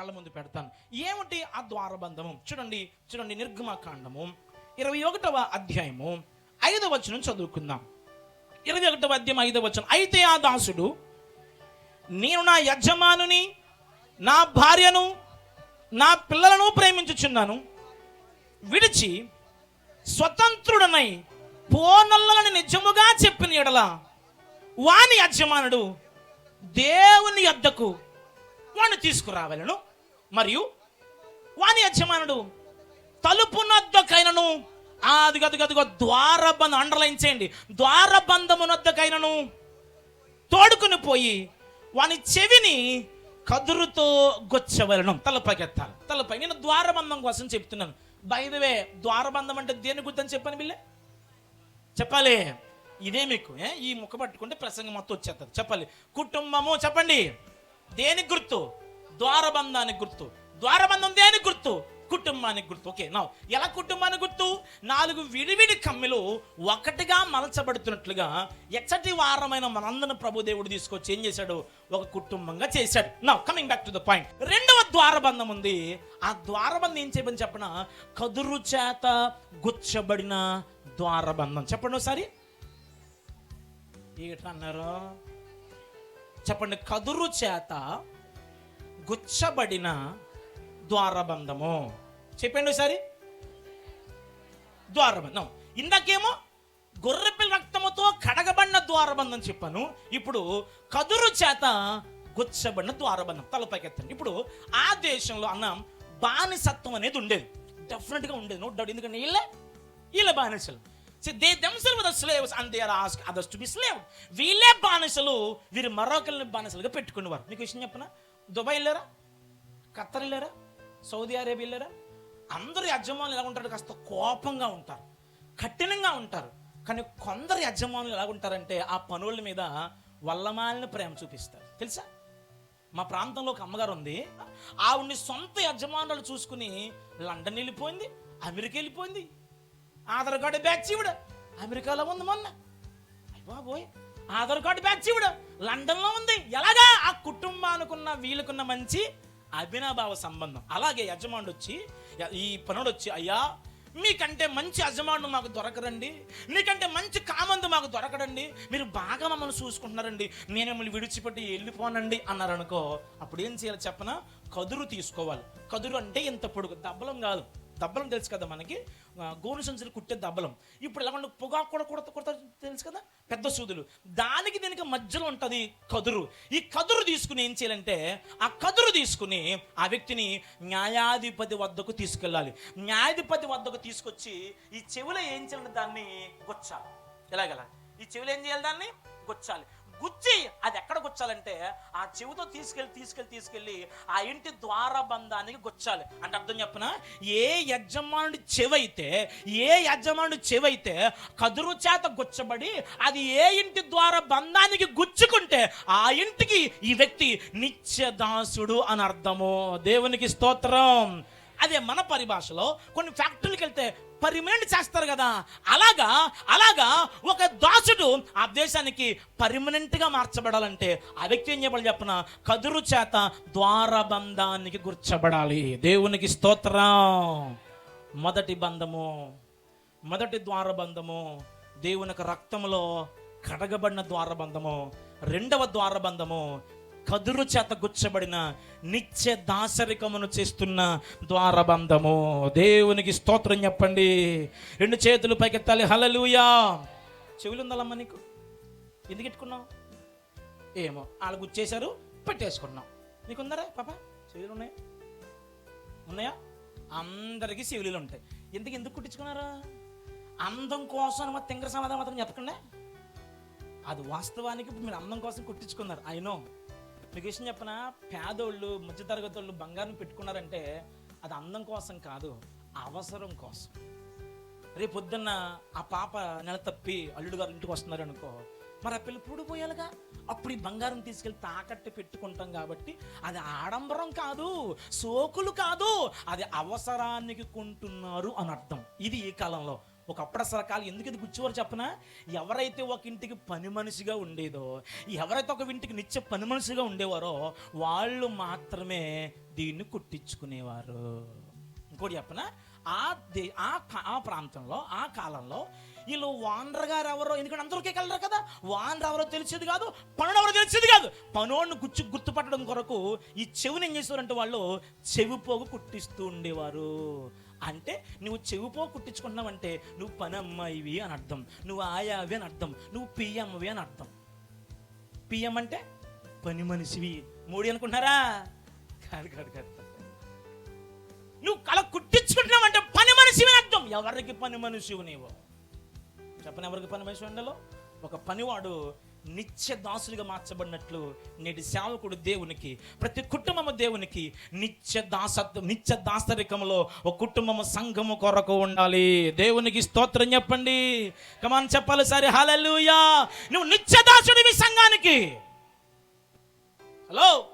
కళ్ళ ముందు పెడతాను. ఏమిటి ఆ ద్వారబంధము? చూడండి చూడండి నిర్గమకాండము. ఇరవై ఒకటవ అధ్యాయము. ఐదవ వచనం చదువుకుందాం. ఇరవై ఒకటవ అధ్యాయం ఐదవ వచనం. అయితే ఆ దాసుడు నేను నా యజమానుని నా భార్యను నా పిల్లలను ప్రేమించుచున్నాను. విడిచి స్వతంత్రుడనై పోనల్లని నిజముగా చెప్పిన ఎడల వాని యజమానుడు దేవుని యొద్దకు వాణ్ణి తీసుకురావాలను. మరియు వాని యజమానుడు తలుపు అదిగదిగదిగో అది ద్వారబంధం అండర్లైన్ చేయండి. ద్వారబంధము నద్దకైనను తోడుకుని పోయి వాని చెవిని కదురుతో గొచ్చవలను. తలపైకెత్తాలి. తలపై నేను ద్వారబంధం కోసం చెప్తున్నాను. బైదవే ద్వారబంధం అంటే దేని గుర్తని చెప్పాను బిల్లే చెప్పాలి. ఇదే మీకు ఏ? ఈ ముక్క పట్టుకుంటే ప్రసంగం మొత్తం వచ్చేస్తుంది చెప్పాలి. కుటుంబము చెప్పండి. దేనికి గుర్తు? ద్వారబంధానికి గుర్తు. ద్వారబంధం దేనికి గుర్తు. కుటుంబానికి గుర్తు. ఓకే నా. ఎలా కుటుంబానికి గుర్తు? నాలుగు విడివిడి కమ్మిలు ఒకటిగా మలచబడుతున్నట్లుగా ఎచ్చటి వారమైన మనందరిని ప్రభుదేవుడు తీసుకొచ్చి ఏం చేశాడు? ఒక కుటుంబంగా చేశాడు. నా coming back to the point రెండవ ద్వారబంధం ఉంది. ఆ ద్వారబంధం ఏం చేయమని చెప్పిన? కదురు చేత గుచ్చబడిన ద్వారబంధం. చెప్పండి ఒకసారి. ఏటన్నారు చెప్పండి. కదురు చేత గుచ్చబడిన ద్వారబంధము. చెప్పండి ఒకసారి. ద్వారబంధం. ఇందాకేమో గొర్రెపిల్ల రక్తముతో కడగబడిన ద్వారబంధం చెప్పాను. ఇప్పుడు కదురు చేత గుచ్చబడిన ద్వారబంధం తలపైకెత్తండి. ఇప్పుడు ఆ దేశంలో అన్న బానిసత్వం అనేది ఉండేది. డెఫినెట్గా ఉండేది నో డౌట్ ఎందుకంటే వీళ్ళే వీళ్ళ బానిసలు. They themselves with slaves and they are ask others to be slave వీళ్ళే బానిసలు వీరు మరొకరిని బానిసలుగా పెట్టుకునేవారు. మీకు విషయం చెప్పనా? దుబాయ్ వెళ్ళారా? ఖత్తర్ వెళ్ళారా? సౌదీ అరేబియా వెళ్ళారా? అందరు యజమానులు ఎలా ఉంటారు? కాస్త కోపంగా ఉంటారు. కఠినంగా ఉంటారు. కానీ కొందరు యజమానులు ఎలా ఉంటారంటే ఆ పనుల మీద వల్లమాలిన ప్రేమ చూపిస్తారు. తెలుసా? మా ప్రాంతంలో ఒక అమ్మగారు ఉంది. ఆవిడ్ని సొంత యజమానులు చూసుకుని లండన్ వెళ్ళిపోయింది అమెరికా వెళ్ళిపోయింది. ఆధార్ కార్డు బ్యాచ్ ఇవిడ అమెరికాలో ఉంది మొన్న. అయ్య బాబోయ్. ఆధార్ కార్డు బ్యాచ్ ఇవిడ లండన్లో ఉంది. ఎలాగా? ఆ కుటుంబానికున్న వీళ్ళకున్న మంచి అభినభావ సంబంధం. అలాగే యజమానుడు వచ్చి ఈ పనుడు వచ్చి అయ్యా మీకంటే మంచి యజమానుడు మాకు దొరకరండి. మీకంటే మంచి కామందు మాకు దొరకడండి. మీరు బాగా మమ్మల్ని చూసుకుంటున్నారండి. నేను మిమ్మల్ని విడిచిపెట్టి వెళ్ళిపోనండి అన్నారు అనుకో అప్పుడు ఏం చేయాలి చెప్పనా? కదురు తీసుకోవాలి. కదురు అంటే ఇంత పొడుగు దబ్బలం కాదు. దబ్బలం తెలుసు కదా మనకి? గోను సంచులు కుట్టే దబ్బలం. ఇప్పుడు ఎలా పొగాకు కూడా కుడత కుడతారు తెలుసు కదా? పెద్ద సూదులు. దానికి దీనికి మధ్యలో ఉంటుంది కదురు. ఈ కదురు తీసుకుని ఏం చేయాలంటే ఆ కదురు తీసుకుని ఆ వ్యక్తిని న్యాయాధిపతి వద్దకు తీసుకెళ్ళాలి. న్యాయాధిపతి వద్దకు తీసుకొచ్చి ఈ చెవిలో ఏం చేయాలంటే దాన్ని గుచ్చాలి. ఎలాగలా? ఈ చెవిలో ఏం చేయాలి దాన్ని? గుచ్చాలి. గుచ్చి అది ఆ చెవితో తీసుకెళ్ళి తీసుకెళ్ళి తీసుకెళ్ళి ఆ ఇంటి ద్వారబంధానికి గుచ్చాలి. అంటే అర్థం చెప్పిన? ఏ యజమానుడి చెవైతే ఏ యజమానుడి చెవైతే కదురు చేత గుచ్చబడి అది ఏ ఇంటి ద్వార బంధానికి గుచ్చుకుంటే ఆ ఇంటికి ఈ వ్యక్తి నిత్యదాసుడు అని అర్థము. దేవునికి స్తోత్రం. అదే మన పరిభాషలో కొన్ని ఫ్యాక్టరీలకు వెళ్తే పర్మనెంట్ చేస్తారు కదా. అలాగా అలాగా ఒక దాసుడు ఆ దేశానికి పర్మనెంట్గా మార్చబడాలంటే ఆ వ్యక్తి ఏం చెప్పాలి చెప్పిన? కదురు చేత ద్వారబంధానికి గుర్చబడాలి. దేవునికి స్తోత్రం. మొదటి బంధము మొదటి ద్వారబంధము దేవునికి రక్తంలో కడగబడిన ద్వారబంధము రెండవ ద్వారబంధము కదురు చేత గుచ్చబడిన నిత్య దాసరికమును చేస్తున్న ద్వారబంధము. దేవునికి స్తోత్రం చెప్పండి. రెండు చేతులు పైకెత్తాలి. హలలుయా చెవులు ఉందాలమ్మా నీకు. ఎందుకు పెట్టుకున్నావు ఏమో వాళ్ళు గుచ్చేశారు పెట్టేసుకున్నాం. నీకు ఉందరా పాప? చెవులు ఉన్నాయా? ఉన్నాయా? అందరికీ చెవులు ఉంటాయి. ఎందుకు ఎందుకు కుట్టించుకున్నారా? అందం కోసం మా తింగర సమాధానం మాత్రం చెప్పకుండా? అది వాస్తవానికి మీరు అందం కోసం కుట్టించుకున్నారు. I know. మీకు విషయం చెప్పిన పేదోళ్ళు మధ్యతరగతి వాళ్ళు బంగారం పెట్టుకున్నారంటే అది అందం కోసం కాదు అవసరం కోసం. రేపు పొద్దున్న ఆ పాప నెల తప్పి అల్లుడు గారు ఇంటికి వస్తున్నారు అనుకో మరి ఆ పిల్ల పూడిపోయాలిగా? అప్పుడు ఈ బంగారం తీసుకెళ్ళి తాకట్టు పెట్టుకుంటాం కాబట్టి అది ఆడంబరం కాదు సోకులు కాదు అది అవసరానికి కొంటున్నారు అని అర్థం. ఇది ఈ కాలంలో. ఒకప్పుడు అసలు కాలం ఎందుకు ఇది గుచ్చేవారు చెప్పనా? ఎవరైతే ఒక ఇంటికి పని మనిషిగా ఉండేదో ఎవరైతే ఒక ఇంటికి నిత్య పని మనిషిగా ఉండేవారో వాళ్ళు మాత్రమే దీన్ని కుట్టించుకునేవారు. ఇంకోటి చెప్పనా? ఆ దే ఆ ఆ ప్రాంతంలో ఆ కాలంలో వీళ్ళు వానర్ గారు ఎవరో ఎందుకంటే అందరికీ కలరు కదా? వానర్ ఎవరో తెలిసేది కాదు పనుడు ఎవరో తెలిసేది కాదు. పనోడిని గుర్తు గుర్తుపట్టడం కొరకు ఈ చెవిని ఏం చేసేవారంటే వాళ్ళు చెవి పోగు కుట్టిస్తూ ఉండేవారు. అంటే నువ్వు చెవిపో కుట్టించుకుంటున్నావంటే నువ్వు పని అమ్మాయివి అని అర్థం. నువ్వు ఆయావి అని అర్థం. నువ్వు పిఎంవి అని అర్థం. పిఎం అంటే పని మనిషివి. మోడీ అనుకుంటున్నారా కాదు కాదు కాదు. నువ్వు కళ కుట్టించుకుంటున్నావంటే పని మనిషివి అర్థం. ఎవరికి పని మనిషివి నీవు? చెప్పని ఎవరికి పని మనిషి ఉండలో? ఒక పనివాడు నిత్య దాసులుగా మార్చబడినట్లు నేటి సేవకుడు దేవునికి ప్రతి కుటుంబము దేవునికి నిత్య దాసత్వం నిత్య దాసరికంలో ఒక కుటుంబము సంఘము కొరకు ఉండాలి. దేవునికి స్తోత్రం చెప్పండి. కమాన్ చెప్పాలి సరే. హల్లెలూయా నువ్వు నిత్య దాసుడివి సంఘానికి. హలో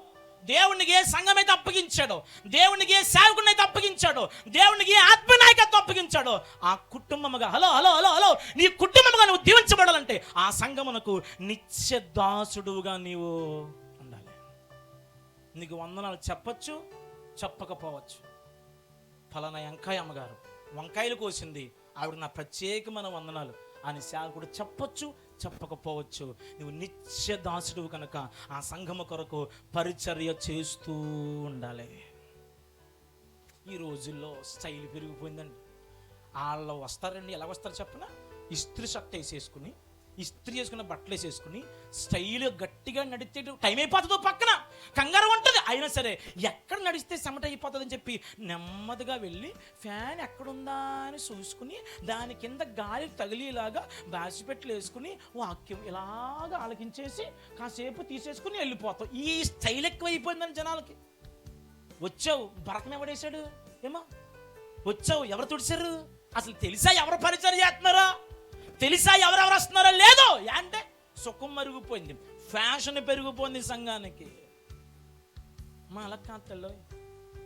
దేవునికి ఏ సంఘం అయితే అప్పగించాడో దేవునికి ఏ సేవకుని అయితే అప్పగించాడో దేవునికి ఏ ఆత్మనాయకత్వం అప్పగించాడో ఆ కుటుంబముగా హలో హలో హలో హలో నీ కుటుంబముగా ఆ సంఘమునకు నిత్యదాసుడుగా నీవు ఉండాలి. నీకు వందనాలు చెప్పచ్చు చెప్పకపోవచ్చు. ఫలానా వెంకాయ అమ్మగారు వంకాయలు కోసింది. ఆవిడ నా ప్రత్యేకమైన వందనాలు. అని సేవకుడు చెప్పొచ్చు చెప్పకపోవచ్చు. నువ్వు నిత్య దాసుడు కనుక ఆ సంఘము కొరకు పరిచర్య చేస్తూ ఉండాలి. ఈ రోజుల్లో స్టైల్ పెరిగిపోయిందండి. వాళ్ళు వస్తారండి. ఎలా వస్తారు చెప్పనా? ఇస్త్రీ షర్ట్ వేసేసుకుని ఇస్త్రీ వేసుకున్న బట్టలు వేసేసుకుని స్టైల్ గట్టిగా నడిచే టైం అయిపోతుందో పక్కన. కంగారు ఉంటుంది. అయినా సరే ఎక్కడ నడిస్తే చెమట అయిపోతుందని చెప్పి నెమ్మదిగా వెళ్ళి ఫ్యాన్ ఎక్కడుందా అని చూసుకుని దాని కింద గాలి తగిలేలాగా బాసిపెట్లు వేసుకుని వాక్యం ఇలాగా ఆలకించేసి కాసేపు తీసేసుకుని వెళ్ళిపోతాం. ఈ స్టైల్ ఎక్కువ అయిపోయిందని జనాలకి. వచ్చావు. భరతం ఎవడేశాడు? ఏమా. వచ్చావు. ఎవరు తుడిచారు అసలు తెలుసా? ఎవరు పరిచయం చేస్తున్నారా? తెలుసా ఎవరెవరు వస్తున్నారో లేదో? అంటే సుఖం మరుగుపోయింది. ఫ్యాషన్ పెరిగిపోయింది సంఘానికి. మా అలా కాతల్లో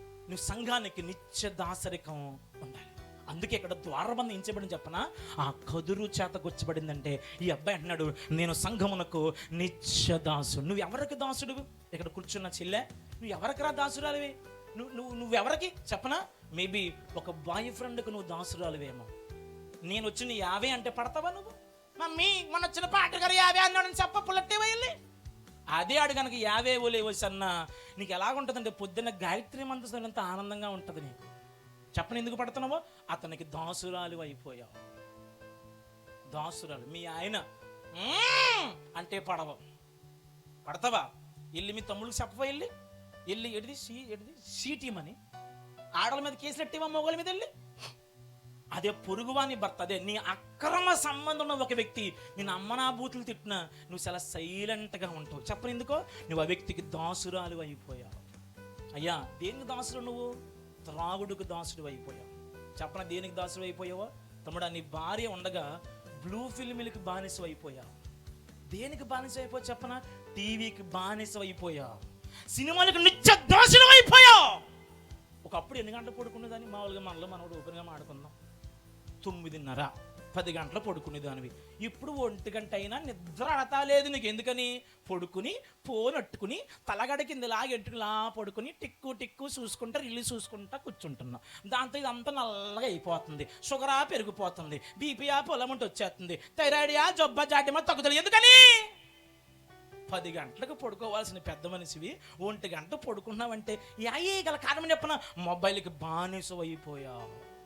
నువ్వు సంఘానికి నిత్య దాసరికం ఉండాలి. అందుకే ఇక్కడ ద్వారబంధం ఎంచబడి చెప్పన? ఆ కదురు చేత గుచ్చబడిందంటే ఈ అబ్బాయి అంటున్నాడు నేను సంఘమునకు నిత్య దాసుడు. నువ్వు ఎవరికి దాసుడు? ఇక్కడ కూర్చున్న చెల్లె నువ్వు ఎవరికి రా దాసురాలివి? నువ్వు నువ్వు నువ్వెవరికి చెప్పనా? మేబీ ఒక బాయ్ ఫ్రెండ్కి నువ్వు దాసురాలివేమో. నేను వచ్చిన యాభై అంటే పడతావా నువ్వు? మమ్మీ మన వచ్చిన పాటగారు యాభై అన్నాడని చెప్ప పుల్లట్టే వెళ్ళి అదే ఆడు కనుక యాభై ఓలే సన్న నీకు ఎలాగుంటుందంటే పొద్దున్న గాయత్రి మంత్రంత ఆనందంగా ఉంటుంది నీకు. చెప్పని ఎందుకు పడుతున్నావో? అతనికి దాసురాలు అయిపోయావు. దాసురాలు మీ ఆయన. అంటే పడవ. పడతావా? వెళ్ళి మీ తమ్ముడికి చెప్పవా వెళ్ళి వెళ్ళి ఎడిది సీ ఎడిది సీటీమని ఆడల మీద కేసులు ఎట్టేవా మొగల మీద వెళ్ళి అదే పొరుగువాని భర్త అదే నీ అక్రమ సంబంధం ఉన్న ఒక వ్యక్తి నేను అమ్మనాభూతులు తిట్టినా నువ్వు చాలా సైలెంట్గా ఉంటావు. చెప్పని ఎందుకో? నువ్వు ఆ వ్యక్తికి దాసురాలు అయిపోయావు. అయ్యా దేనికి దాసుడు నువ్వు? త్రాగుడుకు దాసుడు అయిపోయావు. చెప్పన దేనికి దాసుడు అయిపోయావో? తమ్ముడా నీ భార్య ఉండగా బ్లూ ఫిల్మ్లకి బానిస అయిపోయావు. దేనికి బానిస అయిపోయావు చెప్పన? టీవీకి బానిస అయిపోయావు. సినిమాలకు నిత్య దాసుడు అయిపోయావు. ఒకప్పుడు ఎన్ని గంటలు పడుకునేదాన్ని? మామూలుగా మనలో మనోడు ఓపెన్గా మాడుకుందాం తొమ్మిదిన్నర పది గంటలు పడుకునేదానివి. ఇప్పుడు ఒంటి గంట అయినా నిద్ర అడతా లేదు నీకు. ఎందుకని? పడుకుని ఫోన్ అట్టుకుని తలగడ కింద లాగెట్టుకులా పడుకుని టిక్కు టిక్కు చూసుకుంటా రిలీజ్ చూసుకుంటా కూర్చుంటున్నా. దాంతో ఇదంతా నల్లగా అయిపోతుంది. షుగరా పెరిగిపోతుంది. బీపీఆ పొలమంటే వచ్చేస్తుంది. థైరాయిడియా జబ్బ జాటిమా తగ్గుతుంది ఎందుకని? పది గంటలకు పడుకోవాల్సిన పెద్ద మనిషివి ఒంటి గంట పడుకున్నావంటే ఏ గల కారణం చెప్పిన? మొబైల్కి బానిస అయిపోయావు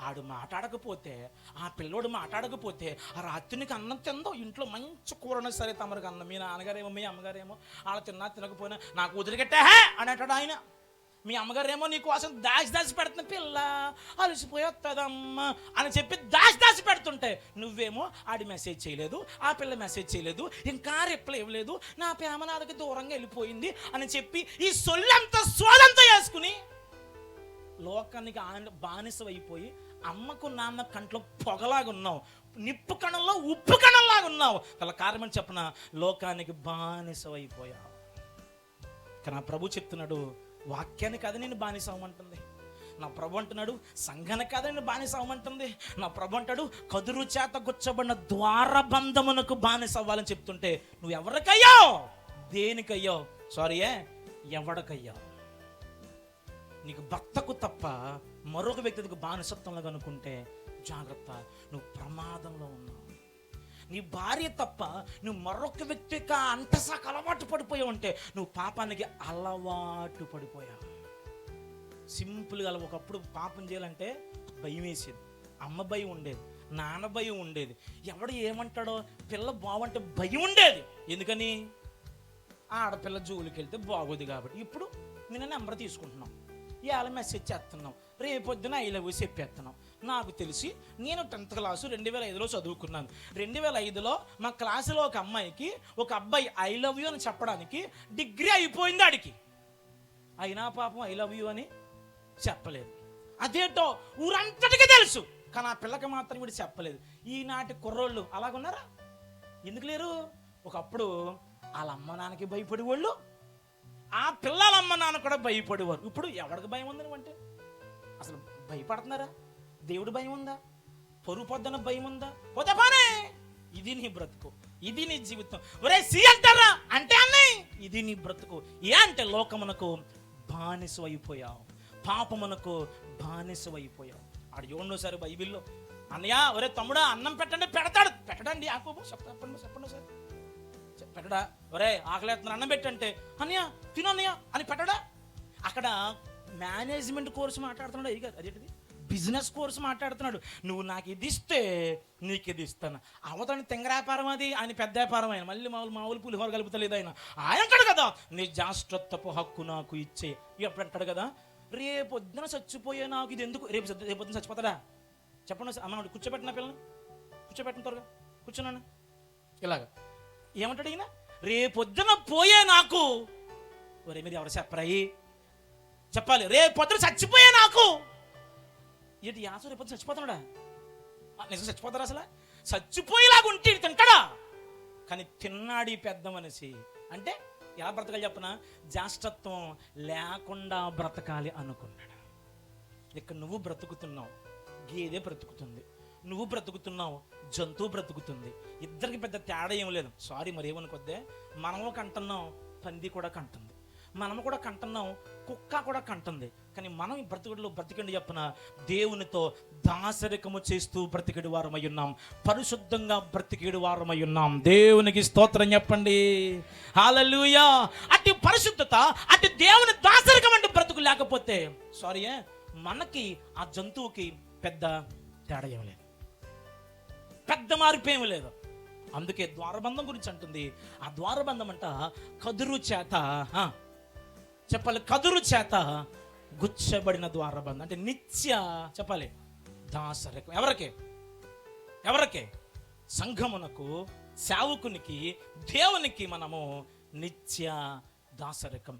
ఆడు మాట్లాడకపోతే ఆ పిల్లోడు మాట్లాడకపోతే ఆ రాత్రికి అన్నం తిందో ఇంట్లో మంచి కూరన సరే తమరికి అన్నం. మీ నాన్నగారేమో మీ అమ్మగారేమో వాళ్ళు తిన్నా తినకపోయినా నాకు వదిలిగట్టే అని అంటాడు ఆయన. మీ అమ్మగారేమో నీ కోసం దాచి దాచి పెడుతున్న పిల్ల అలసిపోయేస్తుందమ్మా అని చెప్పి దాచి దాచి పెడుతుంటే నువ్వేమో ఆడి మెసేజ్ చేయలేదు ఆ పిల్ల మెసేజ్ చేయలేదు ఇంకా రిప్లై ఇవ్వలేదు నా ప్రేమ నాదకి దూరంగా వెళ్ళిపోయింది అని చెప్పి ఈ సొల్లంతా సోదంతా వేసుకుని లోకానికి ఆన- అయిపోయి అమ్మకు నాన్న కంట్లో పొగలాగా ఉన్నావు నిప్పు కణంలో ఉప్పు కణంలాగా ఉన్నావు గల కారణం చెప్పిన లోకానికి బానిసవైపోయావు. కానీ నా ప్రభు చెప్తున్నాడు వాక్యాన్ని కాదు నేను బానిస అవ్వమంటుంది నా ప్రభు అంటున్నాడు సంఘన కాదు నేను బానిస అవ్వమంటుంది నా ప్రభు అంటాడు కదురు చేత గుచ్చబడిన ద్వారబంధమునకు బానిస అవ్వాలని చెప్తుంటే నువ్వు ఎవరికయ్యావు దేనికయ్యావు? సారీ ఏ? ఎవడికయ్యావు? నీకు భర్తకు తప్ప మరొక వ్యక్తికి బానిసత్వంలో కనుకుంటే జాగ్రత్త నువ్వు ప్రమాదంలో ఉన్నావు. నీ భార్య తప్ప నువ్వు మరొక వ్యక్తికి అంటసాకు అలవాటు పడిపోయావు అంటే నువ్వు పాపానికి అలవాటు పడిపోయావు. సింపుల్గా ఒకప్పుడు పాపం చేయాలంటే భయం వేసేది. అమ్మ భయం ఉండేది నాన్న భయం ఉండేది. ఎవడు ఏమంటాడో పిల్ల బాగుంటే భయం ఉండేది. ఎందుకని? ఆడపిల్ల జోలికి వెళ్తే బాగోదు కాబట్టి. ఇప్పుడు నేను నెంబర్ తీసుకుంటున్నాం. ఇవాళ మెసేజ్ చేస్తున్నాం. రేపొద్దున ఐ లవ్ చెప్పేస్తున్నాం. నాకు తెలిసి నేను టెన్త్ క్లాసు రెండు వేల ఐదులో చదువుకున్నాను. రెండు వేల ఐదులో మా క్లాసులో ఒక అమ్మాయికి ఒక అబ్బాయి ఐ లవ్ యూ అని చెప్పడానికి డిగ్రీ అయిపోయింది ఆడికి. అయినా పాపం ఐ లవ్ యూ అని చెప్పలేదు. అదేటో ఊరంతటికి తెలుసు కానీ ఆ పిల్లకి మాత్రం కూడా చెప్పలేదు. ఈనాటి కుర్రోళ్ళు అలాగున్నారా? ఎందుకు లేరు? ఒకప్పుడు వాళ్ళ అమ్మ నాన్నకి భయపడేవాళ్ళు ఆ పిల్లల అమ్మ నాన్న కూడా భయపడేవారు. ఇప్పుడు ఎవరికి భయం ఉందని అంటే అసలు భయపడుతున్నారా? దేవుడు భయం ఉందా? పొరుగు పొద్దున భయం ఉందా? పోతే పానే! ఇది నీ బ్రతుకు ఇది నీ జీవితం. ఒరే సి అంటారా? అంటే అన్నయ్య ఇది నీ బ్రతుకు. ఏ అంటే లోకమునకు బానిసు అయిపోయావు. పాపమునకు బానిసు అయిపోయావు. ఆడు ఏడోసారి బైబిల్లో? అన్నయ్య ఒరే తమ్ముడా అన్నం పెట్టండి పెడతాడు. పెట్టడండి ఆకోబు చెప్పండి చెప్పండి సార్. పెట్టడా? ఒరే ఆకలేస్తున్నా అన్నం పెట్టంటే అన్నయ్య తిను అన్నయ్య అని పెట్టడా? అక్కడ మేనేజ్మెంట్ కోర్సు మాట్లాడుతున్నాడు అయ్యి అదేంటిది? బిజినెస్ కోర్సు మాట్లాడుతున్నాడు. నువ్వు నాకు ఇది ఇస్తే నీకు ఇది ఇస్తాను. అవతని తెంగరాపారం అది ఆయన పెద్ద వ్యాపారం ఆయన. మళ్ళీ మామూలు మామూలు పులిహోర కలుపుతలేదు ఆయన. ఆయన అంటాడు కదా నీ జాస్ట్రత్వపు హక్కు నాకు ఇచ్చే. ఎప్పుడు అంటాడు కదా రేపొద్దున చచ్చిపోయే నాకు ఇది ఎందుకు? రేపు రేపొద్దున చచ్చిపోతాడా? చెప్పండి అమ్మ కూర్చోబెట్టిన పిల్లలు కూర్చోబెట్టిన త్వరగా. కూర్చున్నాను. ఇలాగా. ఏమంటాడు ఈయన? రేపొద్దున పోయే నాకు. ఒరే మీరు ఎవరు చెప్పరాయి చెప్పాలి. రేపొద్దున చచ్చిపోయే నాకు. ఏంటి యాస రేపొద్దు చచ్చిపోతున్నాడా? నిజం చచ్చిపోతారా అసలు? చచ్చిపోయేలాగా ఉంటే తింటాడా? కానీ తిన్నాడు పెద్ద మనిషి. అంటే ఎలా బ్రతకాలి చెప్పిన? జాష్టత్వం లేకుండా బ్రతకాలి అనుకున్నాడు. ఇక్కడ నువ్వు బ్రతుకుతున్నావు. గేదె బ్రతుకుతుంది. నువ్వు బ్రతుకుతున్నావు జంతువు బ్రతుకుతుంది. ఇద్దరికి పెద్ద తేడా ఏం లేదు. సారీ మరి ఏమనుకొద్దే మనము కంటున్నాం పంది కూడా కంటుంది. మనము కూడా కంటున్నాం కుక్క కూడా కంటుంది. కానీ మనం ఈ బ్రతుకుడిలో బ్రతికండి చెప్పిన దేవునితో దాసరికము చేస్తూ బ్రతికేడు వారమై ఉన్నాం. పరిశుద్ధంగా బ్రతికేడు వారమై ఉన్నాం. దేవునికి స్తోత్రం చెప్పండి. హాలూయా అటు పరిశుద్ధత అటు దేవుని దాసరికం అంటే బ్రతుకు లేకపోతే సారీ మనకి ఆ జంతువుకి పెద్ద తేడా ఏం లేదు. పెద్ద మార్పేమి లేదు. అందుకే ద్వారబంధం గురించి అంటుంది. ఆ ద్వారబంధం అంట కదురు చేత చెప్పాలి కదురు చేత గుచ్చబడిన ద్వారబంధం. అంటే నిత్య చెప్పాలి దాసరికం ఎవరికి? ఎవరికి? సంఘమునకు సేవకునికి దేవునికి మనము నిత్య దాసరకం